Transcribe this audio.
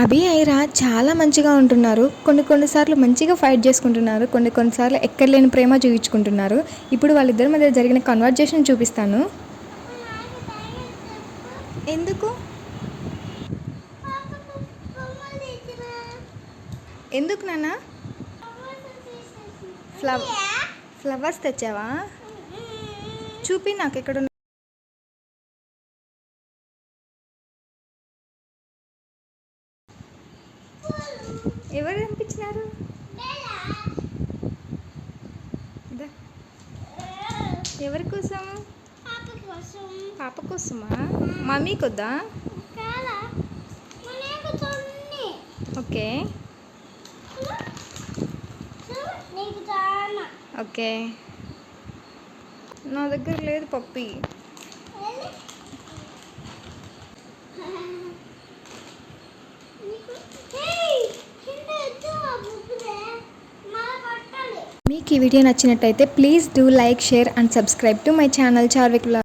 అభి ఐరా చాలా మంచిగా ఉంటున్నారు. కొన్ని కొన్నిసార్లు మంచిగా ఫైట్ చేసుకుంటున్నారు. కొన్ని కొన్నిసార్లు ఎక్కడలేని ప్రేమ చూపించుకుంటున్నారు. ఇప్పుడు వాళ్ళిద్దరి మధ్య జరిగిన కన్వర్జేషన్ చూపిస్తాను. ఎందుకు? ఎందుకు నాన్న? ఫ్లవర్ ఫ్లవర్స్ తెచ్చావా? చూపి నాకు ఎక్కడ ఎవరు పంపించినారు? ఎవరి కోసం? పాప కోసమా? మమ్మీ కొద్దా? ఓకే. ఓకే. నా దగ్గర లేదు పప్పి. మీకు ఈ వీడియో నచ్చినట్టయితే please do like share and subscribe to my channel Charvik